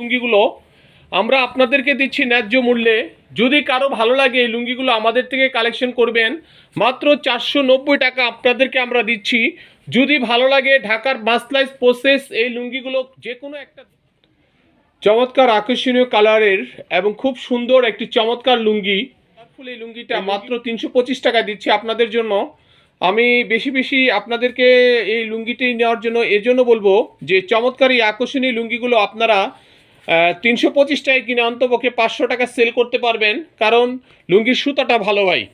লুঙ্গিগুলো আমরা আপনাদেরকে দিচ্ছি ন্যায্য মূল্যে। যদি কারও ভালো লাগে এই লুঙ্গিগুলো আমাদের থেকে কালেকশন করবেন মাত্র চারশো নব্বই টাকা আপনাদেরকে আমরা দিচ্ছি। যদি ভালো লাগে ঢাকার মাসলাইজ প্রসেস এই লুঙ্গিগুলো যে কোনো একটা চমৎকার আকর্ষণীয় কালারের এবং খুব সুন্দর একটি চমৎকার লুঙ্গি এই লুঙ্গিটা মাত্র তিনশো পঁচিশ টাকা দিচ্ছি আপনাদের জন্য। আমি বেশি বেশি আপনাদেরকে এই লুঙ্গিটি নেওয়ার জন্য এজন্য বলব যে চমৎকার এই আকর্ষণীয় লুঙ্গিগুলো আপনারা তিনশো পঁচিশ টাকায় কিনে অন্তপক্ষে পাঁচশো টাকা সেল করতে পারবেন কারণ লুঙ্গির সুতাটা ভালো হয়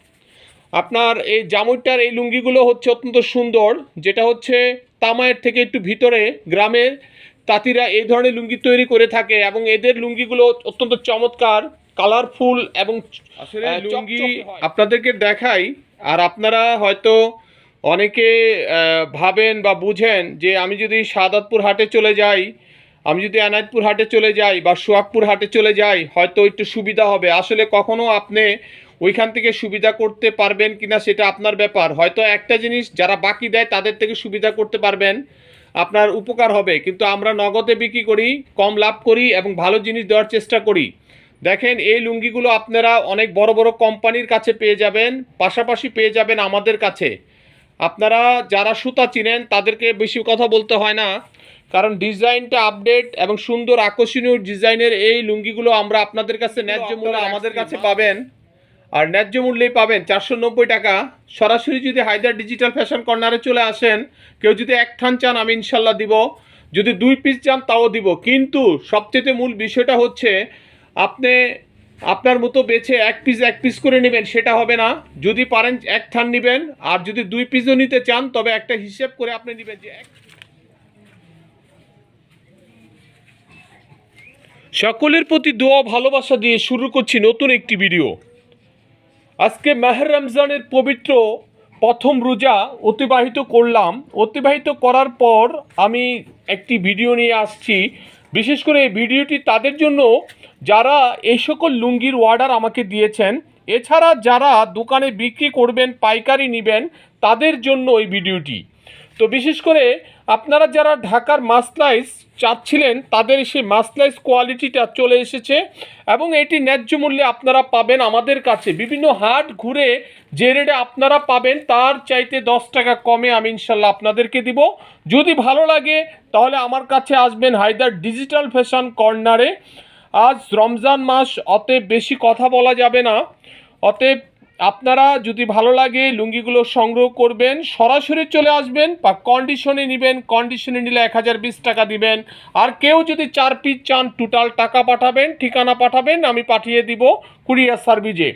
আপনার এই জামুরটার এই লুঙ্গিগুলো হচ্ছে অত্যন্ত সুন্দর যেটা হচ্ছে তামায়ের থেকে একটু ভিতরে গ্রামের তাঁতিরা এই ধরনের লুঙ্গি তৈরি করে থাকে এবং এদের লুঙ্গিগুলো অত্যন্ত চমৎকার কালারফুল এবং আসলে লুঙ্গি আপনাদেরকে দেখাই আর আপনারা হয়তো অনেকে ভাবেন বা বুঝেন যে আমি যদি সাদাতপুর হাটে চলে যাই আমি যদি এনায়তপুর হাটে চলে যাই বা সোহাগপুর হাটে চলে যাই, হয়তো একটু সুবিধা হবে। আসলে কখনো আপনি ওইখান থেকে সুবিধা করতে পারবেন কিনা সেটা আপনার ব্যাপার। হয়তো একটা জিনিস যারা বাকি দেয় তাদের থেকে সুবিধা করতে পারবেন, আপনার উপকার হবে। কিন্তু আমরা নগদে বিক্রি করি, কম লাভ করি এবং ভালো জিনিস দেওয়ার চেষ্টা করি। দেখেন, এই লুঙ্গিগুলো আপনারা অনেক বড় বড় কোম্পানির কাছে পেয়ে যাবেন, পাশাপাশি পেয়ে যাবেন আমাদের কাছে। আপনারা যারা সুতা চিনেন তাদেরকে বেশি কথা বলতে হয় না। কারণ ডিজাইনটা আপডেট এবং সুন্দর আকর্ষণীয় ডিজাইনের এই লুঙ্গিগুলো আমরা আপনাদের কাছে ন্যায্য মূল্যে আমাদের কাছে পাবেন। আর ন্যায্য মূল্যেই পাবেন চারশো নব্বই টাকা। সরাসরি যদি হায়দার ডিজিটাল ফ্যাশন কর্নারে চলে আসেন কেউ যদি এক ঠান চান আমি ইনশাল্লাহ দিব। যদি দুই পিস চান তাও দিব। কিন্তু সবচেয়ে মূল বিষয়টা হচ্ছে আপনি আপনার মতো বেছে এক পিস এক পিস করে নেবেন সেটা হবে না। যদি পারেন এক থান নেবেন। আর যদি দুই পিসও নিতে চান তবে একটা হিসেব করে আপনি নেবেন যে এক সকলের প্রতি দোয়া, ভালোবাসা দিয়ে শুরু করছি নতুন একটি ভিডিও। আজকে মেহের রমজানের পবিত্র প্রথম রোজা অতিবাহিত করলাম। অতিবাহিত করার পর আমি একটি ভিডিও নিয়ে আসছি। বিশেষ করে এই ভিডিওটি তাদের জন্য যারা এই সকল লুঙ্গির অর্ডার আমাকে দিয়েছেন, এছাড়া যারা দোকানে বিক্রি করবেন, পাইকারি নেবেন, তাদের জন্য এই ভিডিওটি। তো বিশেষ করে আপনারা যারা ঢাকার মাসলাইস চাচ্ছিলেন, তাদের সেই মাসলাইস কোয়ালিটিটা চলে এসেছে এবং এটি ন্যায্য মূল্যে আপনারা পাবেন আমাদের কাছে। বিভিন্ন হাট ঘুরে যে রেটে আপনারা পাবেন, তার চাইতে দশ টাকা কমে আমি ইনশাল্লাহ আপনাদেরকে দিব। যদি ভালো লাগে, তাহলে আমার কাছে আসবেন হায়দার ডিজিটাল ফ্যাশন কর্নারে আজ রমজান মাস, অতএব বেশি কথা বলা যাবে না। অতএব আপনারা যদি ভালো লাগে লুঙ্গিগুলো সংগ্রহ করবেন, সরাসরি চলে আসবেন বা কন্ডিশনে নেবেন কন্ডিশনে নিলে এক হাজার বিশ টাকা দিবেন। আর কেউ যদি চার পিস চান টোটাল টাকা পাঠাবেন, ঠিকানা পাঠাবেন, আমি পাঠিয়ে দিব কুরিয়ার সার্ভিসে।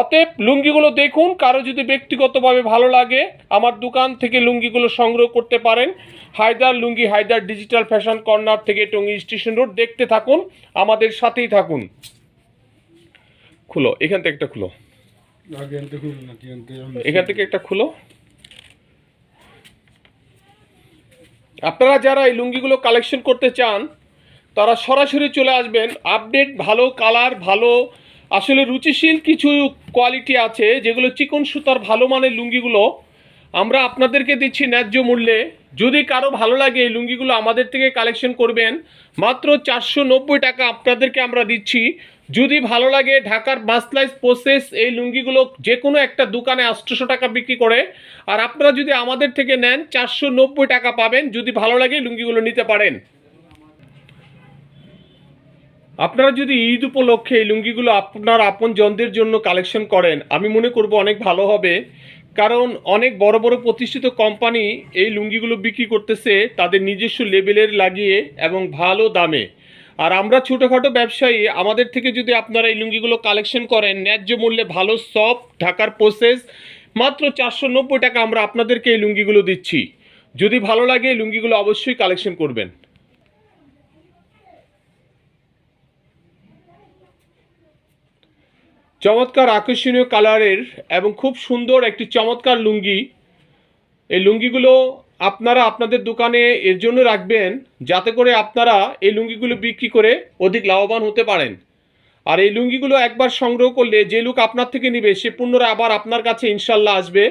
অতএব লুঙ্গিগুলো দেখুন, কারও যদি ব্যক্তিগতভাবে ভালো লাগে, আমার দোকান থেকে লুঙ্গিগুলো সংগ্রহ করতে পারেন। হায়দার লুঙ্গি, হায়দার ডিজিটাল ফ্যাশন কর্নার থেকে টঙ্গী স্টেশন রোড দেখতে থাকুন, আমাদের সাথেই থাকুন। খুলো, এখান থেকে একটা খুলো। এখান থেকে একটা খুলো। আপনারা যারা এই লুঙ্গিগুলো কালেকশন করতে চান, তারা সরাসরি চলে আসবেন। আপডেট ভালো কালার ভালো, আসলে রুচিশীল কিছু কোয়ালিটি আছে, যেগুলো চিকন সুতার ভালো মানের লুঙ্গিগুলো আমরা আপনাদেরকে দিচ্ছি ন্যায্য মূল্যে। যদি কারও ভালো লাগে এই লুঙ্গিগুলো আমাদের থেকে কালেকশন করবেন, মাত্র চারশো নব্বই টাকা আপনাদেরকে আমরা দিচ্ছি। যদি ভালো লাগে ঢাকার মাসলাইজ প্রসেস এই লুঙ্গিগুলো যে কোনো একটা দোকানে আটশোশো টাকা বিক্রি করে। আর আপনারা যদি আমাদের থেকে নেন, চারশো নব্বই টাকা পাবেন যদি ভালো লাগে লুঙ্গিগুলো নিতে পারেন। আপনারা যদি ঈদ উপলক্ষে এই লুঙ্গিগুলো আপনার আপন জনদের জন্য কালেকশন করেন, আমি মনে করব অনেক ভালো হবে। কারণ অনেক বড় বড় প্রতিষ্ঠিত কোম্পানি এই লুঙ্গিগুলো বিক্রি করতেছে তাদের নিজস্ব লেবেলের লাগিয়ে এবং ভালো দামে। আর আমরা ছোটোখাটো ব্যবসায়ী, আমাদের থেকে যদি আপনারা এই লুঙ্গিগুলো কালেকশন করেন, ন্যায্য মূল্যে ভালো সব ঢাকার প্রসেস মাত্র চারশো নব্বই টাকা আমরা আপনাদেরকে এই লুঙ্গিগুলো দিচ্ছি। যদি ভালো লাগে এই লুঙ্গিগুলো অবশ্যই কালেকশন করবেন। চমৎকার আকর্ষণীয় কালারের এবং খুব সুন্দর একটি চমৎকার লুঙ্গি। এই লুঙ্গিগুলো আপনারা আপনাদের দোকানে এর জন্য রাখবেন যাতে করে আপনারা এই লুঙ্গিগুলো বিক্রি করে অধিক লাভবান হতে পারেন। আর এই লুঙ্গিগুলো একবার সংগ্রহ করলে যে লোক আপনার থেকে নিবে, সে পুনরায় আবার আপনার কাছে ইনশাল্লাহ আসবে।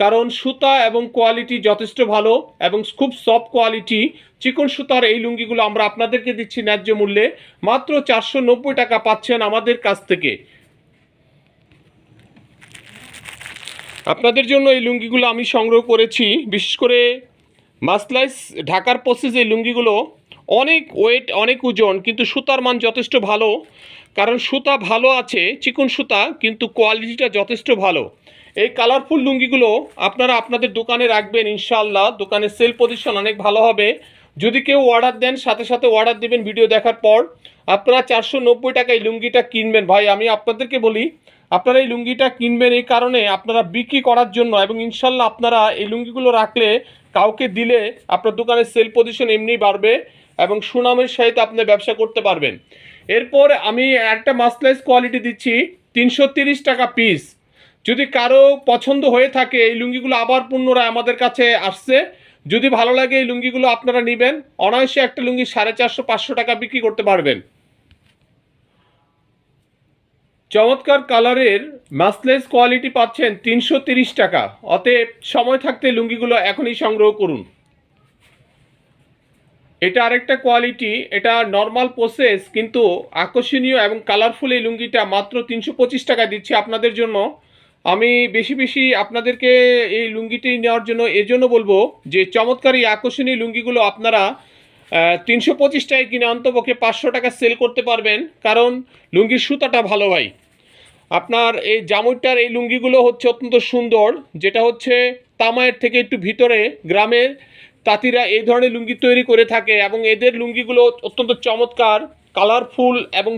কারণ সুতা এবং কোয়ালিটি যথেষ্ট ভালো এবং খুব সফট কোয়ালিটি চিকন সুতার এই লুঙ্গিগুলো আমরা আপনাদেরকে দিচ্ছি ন্যায্য মূল্যে। মাত্র চারশো নব্বই টাকা পাচ্ছেন আমাদের কাছ থেকে। আপনাদের জন্য এই লুঙ্গিগুলো আমি সংগ্রহ করেছি। বিশেষ করে মাসলাইস ঢাকার প্রসেস এই লুঙ্গিগুলো অনেক ওয়েট অনেক ওজন, কিন্তু সুতার মান যথেষ্ট ভালো। কারণ সুতা ভালো আছে, চিকন সুতা, কিন্তু কোয়ালিটিটা যথেষ্ট ভালো। এই কালারফুল লুঙ্গিগুলো আপনারা আপনাদের দোকানে রাখবেন, ইনশাআল্লাহ। দোকানের সেল পজিশন অনেক ভালো হবে। যদি কেউ অর্ডার দেন, সাথে সাথে অর্ডার দেবেন ভিডিও দেখার পর। আপনারা চারশো নব্বই টাকা এই লুঙ্গিটা কিনবেন। ভাই, আমি আপনাদেরকে বলি আপনারা এই লুঙ্গিটা কিনবেন এই কারণে আপনারা বিক্রি করার জন্য এবং ইনশাল্লাহ আপনারা এই লুঙ্গিগুলো রাখলে কাউকে দিলে আপনার দোকানের সেল পজিশন এমনি বাড়বে এবং সুনামের সহিত আপনি ব্যবসা করতে পারবেন। এরপর আমি একটা মাসলাইজ কোয়ালিটি দিচ্ছি, তিনশো টাকা পিস। যদি কারও পছন্দ হয়ে থাকে, এই লুঙ্গিগুলো আবার পুনরায় আমাদের কাছে আসছে। যদি ভালো লাগে এই লুঙ্গিগুলো আপনারা নেবেন, অনায়াসে একটা লুঙ্গি সাড়ে চারশো পাঁচশো টাকা বিক্রি করতে পারবেন। চমৎকার কালারের মাসলেস কোয়ালিটি পাচ্ছেন তিনশো টাকা। অতএব সময় থাকতে লুঙ্গিগুলো এখনই সংগ্রহ করুন। এটা আরেকটা কোয়ালিটি, এটা নর্মাল প্রসেস কিন্তু আকর্ষণীয় এবং কালারফুল এই লুঙ্গিটা মাত্র তিনশো পঁচিশ টাকা দিচ্ছি আপনাদের জন্য। আমি বেশি বেশি আপনাদেরকে এই লুঙ্গিটি নেওয়ার জন্য এজন্য বলব যে চমৎকার এই আকর্ষণীয় লুঙ্গিগুলো আপনারা তিনশো পঁচিশ টাকায় কিনে অন্তপক্ষে পাঁচশো টাকা সেল করতে পারবেন, কারণ লুঙ্গির সুতাটা ভালো হয় আপনার এই জামুরটার এই লুঙ্গিগুলো হচ্ছে অত্যন্ত সুন্দর, যেটা হচ্ছে তামায়ের থেকে একটু ভিতরে, গ্রামের তাঁতিরা এই ধরনের লুঙ্গি তৈরি করে থাকে এবং এদের লুঙ্গিগুলো অত্যন্ত চমৎকার, কালারফুল এবং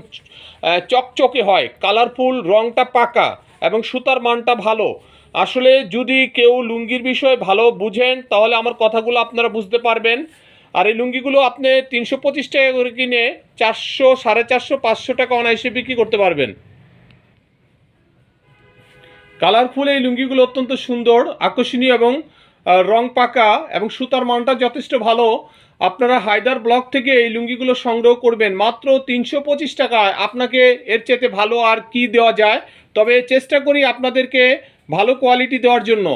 চকচকে হয়। কালারফুল, রংটা পাকা এবং সুতার মানটা ভালো। আসলে যদি কেউ লুঙ্গির বিষয়ে ভালো বুঝেন, তাহলে আমার কথাগুলো আপনারা বুঝতে পারবেন। আর এই লুঙ্গিগুলো আপনি তিনশো পঁচিশ টাকা করে কিনে চারশো, সাড়ে চারশো, পাঁচশো টাকা অনায়াসে বিক্রি করতে পারবেন। কালারফুল এই লুঙ্গিগুলো অত্যন্ত সুন্দর, আকর্ষণীয় এবং রং পাকা এবং সুতার মানটা যথেষ্ট ভালো। আপনারা হায়দার ব্লক থেকে এই লুঙ্গিগুলো সংগ্রহ করবেন মাত্র তিনশো পঁচিশ টাকায়। আপনাকে এর চেয়ে ভালো আর কি দেওয়া যায়? তবে চেষ্টা করি আপনাদেরকে ভালো কোয়ালিটি দেওয়ার জন্য।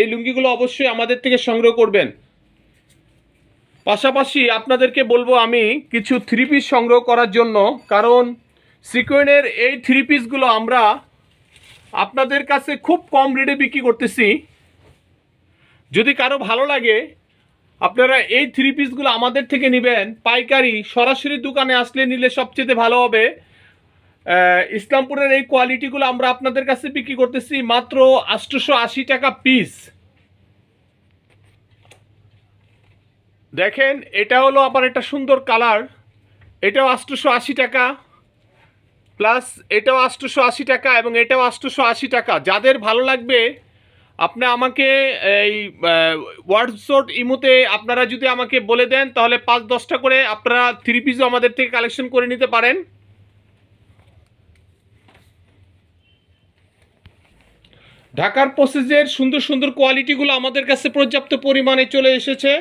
এই লুঙ্গিগুলো অবশ্যই আমাদের থেকে সংগ্রহ করবেন। পাশাপাশি আপনাদেরকে বলব আমি কিছু থ্রি পিস সংগ্রহ করার জন্য, কারণ সিকোয়েনের এই থ্রি পিসগুলো আমরা আপনাদের কাছে খুব কম রেটে বিক্রি করতেছি। যদি কারও ভালো লাগে, আপনারা এই থ্রি পিসগুলো আমাদের থেকে নেবেন। পাইকারি, সরাসরি দোকানে আসলে নিলে সবচেয়ে ভালো হবে। ইসলামপুরের এই কোয়ালিটিগুলো আমরা আপনাদের কাছে বিক্রি করতেছি মাত্র আশি টাকা পিস দেখেন, এটা হলো আবার একটা সুন্দর কালার। এটাও আটশোশো আশি টাকা। প্লাস এটাও আটশোশো আশি টাকা এবং এটাও আটশোশো আশি টাকা। যাদের ভালো লাগবে, আপনি আমাকে এই হোয়াটসঅ্যাপ ইমোতে আপনারা যদি আমাকে বলে দেন, তাহলে পাঁচ দশটা করে আপনারা থ্রি পিসও আমাদের থেকে কালেকশন করে নিতে পারেন। ঢাকার প্রসেসের সুন্দর সুন্দর কোয়ালিটিগুলো আমাদের কাছে পর্যাপ্ত পরিমাণে চলে এসেছে।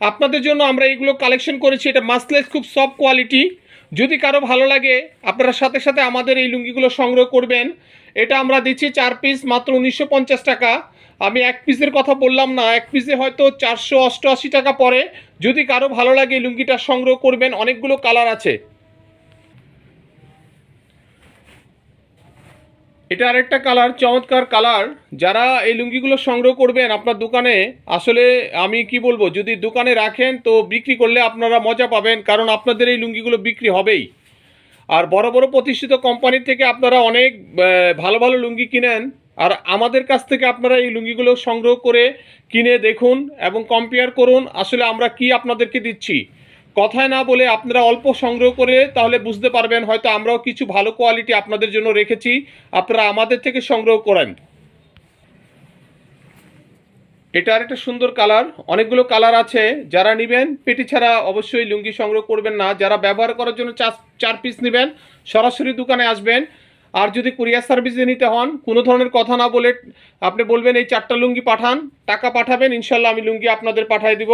আপনাদের জন্য আমরা এগুলো কালেকশন করেছি, এটা মাসলেস খুব সফট কোয়ালিটি যদি কারও ভালো লাগে, আপনারা সাথে সাথে আমাদের এই লুঙ্গিগুলো সংগ্রহ করবেন। এটা আমরা দিচ্ছি চার পিস মাত্র উনিশশো পঞ্চাশ টাকা। আমি এক পিসের কথা বললাম না, এক পিসে হয়তো চারশো অষ্টআশি টাকা পরে যদি কারও ভালো লাগে লুঙ্গিটা সংগ্রহ করবেন, অনেকগুলো কালার আছে। এটা আরেকটা কালার চমৎকার কালার যারা এই লুঙ্গিগুলো সংগ্রহ করবেন আপনার দোকানে, আসলে আমি কি বলব, যদি দোকানে রাখেন তো বিক্রি করলে আপনারা মজা পাবেন, কারণ আপনাদের এই লুঙ্গিগুলো বিক্রি হবেই। আর বড় বড় প্রতিষ্ঠিত কোম্পানির থেকে আপনারা অনেক ভালো ভালো লুঙ্গি কিনেন। আর আমাদের কাছ থেকে আপনারা এই লুঙ্গিগুলো সংগ্রহ করে কিনে দেখুন এবং কম্পেয়ার করুন, আসলে আমরা কি আপনাদেরকে দিচ্ছি। কথায় না বলে আপনারা অল্প সংগ্রহ করে তাহলে বুঝতে পারবেন হয়তো আমরাও কিছু ভালো কোয়ালিটি আপনাদের জন্য রেখেছি। আপনারা আমাদের থেকে সংগ্রহ করেন। এটা আর একটা সুন্দর কালার। অনেকগুলো কালার আছে। যারা নেবেন, পেটি ছাড়া অবশ্যই লুঙ্গি সংগ্রহ করবেন না। যারা ব্যবহার করার জন্য চার চার পিস নেবেন, সরাসরি দোকানে আসবেন। আর যদি কুরিয়ার সার্ভিসে নিতে হন, কোনো ধরনের কথা না বলে আপনি বলবেন, এই চারটা লুঙ্গি পাঠান, টাকা পাঠাবেন ইনশাল্লাহ আমি লুঙ্গি আপনাদের পাঠিয়ে দিব।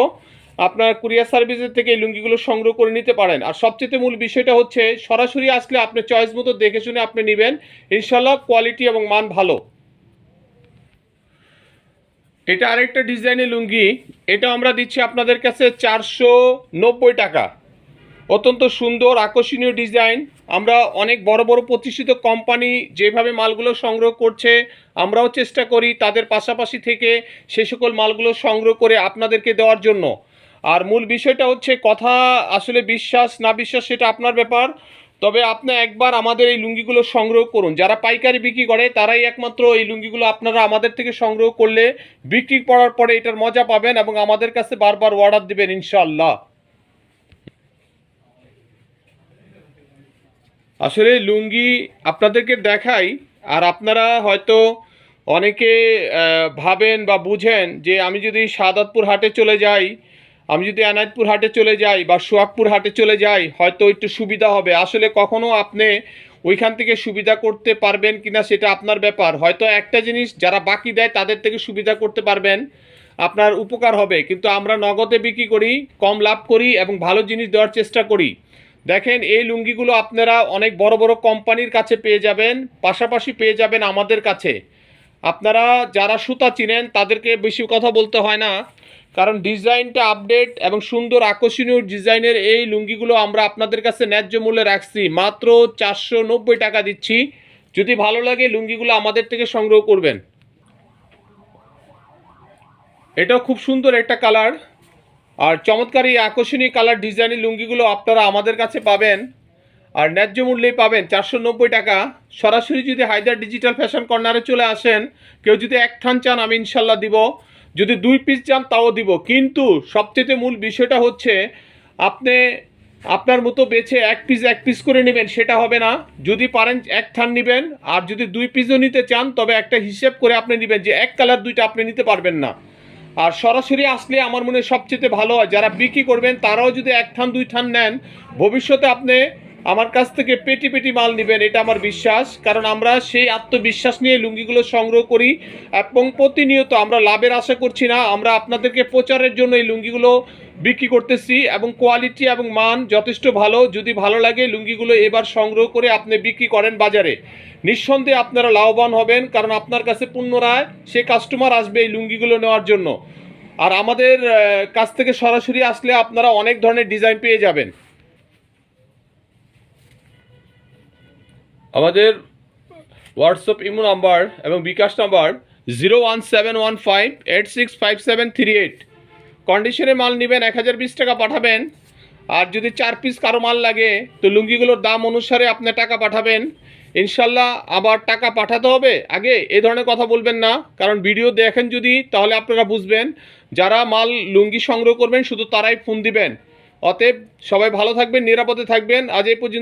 আপনার কুরিয়ার সার্ভিসের থেকে এই লুঙ্গিগুলো সংগ্রহ করে নিতে পারেন। আর সবচেয়ে মূল বিষয়টা হচ্ছে, সরাসরি আসলে আপনি চয়েস মতো দেখে শুনে আপনি নেবেন। ইনশাল্লাহ কোয়ালিটি এবং মান ভালো। এটা আরেকটা ডিজাইনের লুঙ্গি। এটা আমরা দিচ্ছি আপনাদের কাছে চারশো নব্বই টাকা। অত্যন্ত সুন্দর, আকর্ষণীয় ডিজাইন। আমরা অনেক বড় বড় প্রতিষ্ঠিত কোম্পানি যেভাবে মালগুলো সংগ্রহ করছে, আমরাও চেষ্টা করি তাদের পাশাপাশি থেকে সে সকল মালগুলো সংগ্রহ করে আপনাদেরকে দেওয়ার জন্য। আর মূল বিষয়টা হচ্ছে কথা আসলে বিশ্বাস, না বিশ্বাস সেটা আপনার ব্যাপার। তবে আপনি একবার আমাদের এই লুঙ্গিগুলো সংগ্রহ করুন। যারা পাইকারি বিক্রি করে, তারাই একমাত্র এই লুঙ্গিগুলো আপনারা আমাদের থেকে সংগ্রহ করলে বিক্রি করার পরে এটার মজা পাবেন এবং আমাদের কাছে বারবার অর্ডার দেবেন ইনশাআল্লাহ। আসলে লুঙ্গি আপনাদেরকে দেখাই, আর আপনারা হয়তো অনেকে ভাবেন বা বুঝেন যে আমি যদি সাদাতপুর হাটে চলে যাই আমি যদি এনায়তপুর হাটে চলে যাই বা সোহাগপুর হাটে চলে যাই, হয়তো একটু সুবিধা হবে। আসলে কখনো আপনি ওইখান থেকে সুবিধা করতে পারবেন কিনা সেটা আপনার ব্যাপার। হয়তো একটা জিনিস যারা বাকি দেয় তাদের থেকে সুবিধা করতে পারবেন, আপনার উপকার হবে। কিন্তু আমরা নগদে বিক্রি করি, কম লাভ করি এবং ভালো জিনিস দেওয়ার চেষ্টা করি। দেখেন, এই লুঙ্গিগুলো আপনারা অনেক বড় বড় কোম্পানির কাছে পেয়ে যাবেন, পাশাপাশি পেয়ে যাবেন আমাদের কাছে। আপনারা যারা সুতা চিনেন তাদেরকে বেশি কথা বলতে হয় না। কারণ ডিজাইনটা আপডেট এবং সুন্দর আকর্ষণীয় ডিজাইনের এই লুঙ্গিগুলো আমরা আপনাদের কাছে ন্যায্য মূল্যে রাখছি। মাত্র চারশো নব্বই টাকা দিচ্ছি। যদি ভালো লাগে লুঙ্গিগুলো আমাদের থেকে সংগ্রহ করবেন। এটাও খুব সুন্দর একটা কালার আর চমৎকার এই আকর্ষণীয় কালার ডিজাইনের লুঙ্গিগুলো আপনারা আমাদের কাছে পাবেন। আর ন্যায্য মূল্যেই পাবেন চারশো নব্বই টাকা। সরাসরি যদি হায়দার ডিজিটাল ফ্যাশন কর্নারে চলে আসেন, কেউ যদি এক থান চান, আমি ইনশাল্লাহ দিব। যদি দুই পিস চান, তাও দিব। কিন্তু সবচেয়ে মূল বিষয়টা হচ্ছে, আপনি আপনার মতো বেছে এক পিস এক পিস করে নেবেন, সেটা হবে না। যদি পারেন, এক থান নেবেন। আর যদি দুই পিসও নিতে চান, তবে একটা হিসেব করে আপনি নেবেন যে এক কালার দুইটা আপনি নিতে পারবেন না। আর সরাসরি আসলে আমার মনে সবচেয়ে ভালো হয়, যারা বিক্রি করবেন, তারাও যদি এক থান, দুই থান নেন, ভবিষ্যতে আপনি আমার কাছ থেকে পেটি পেটি মাল নেবেন, এটা আমার বিশ্বাস। কারণ আমরা সেই আত্মবিশ্বাস নিয়ে লুঙ্গিগুলো সংগ্রহ করি এবং প্রতিনিয়ত আমরা লাভের আশা করছি না, আমরা আপনাদেরকে প্রচারের জন্য এই লুঙ্গিগুলো বিক্রি করতেছি এবং কোয়ালিটি এবং মান যথেষ্ট ভালো। যদি ভালো লাগে লুঙ্গিগুলো এবার সংগ্রহ করে আপনি বিক্রি করেন বাজারে। নিঃসন্দেহে আপনারা লাভবান হবেন, কারণ আপনার কাছে পুনরায় সে কাস্টমার আসবে এই লুঙ্গিগুলো নেওয়ার জন্য। আর আমাদের কাছ থেকে সরাসরি আসলে আপনারা অনেক ধরনের ডিজাইন পেয়ে যাবেন। আমাদের হোয়াটসঅ্যাপ ইমো নাম্বার এবং bKash number zero one seven one five eight six five seven three eight কন্ডিশনে মাল নেবেন এক হাজার বিশ টাকা পাঠাবেন। আর যদি চার পিস কারও মাল লাগে, তো লুঙ্গিগুলোর দাম অনুসারে আপনি টাকা পাঠাবেন। ইনশাল্লাহ আবার টাকা পাঠাতে হবে। আগে এ ধরনের কথা বলবেন না, কারণ ভিডিও দেখেন যদি, তাহলে আপনারা বুঝবেন। যারা মাল লুঙ্গি সংগ্রহ করবেন, শুধু তারাই ফোন দিবেন। অতএব সবাই ভালো থাকবেন, নিরাপদে থাকবেন। আজ এই পর্যন্ত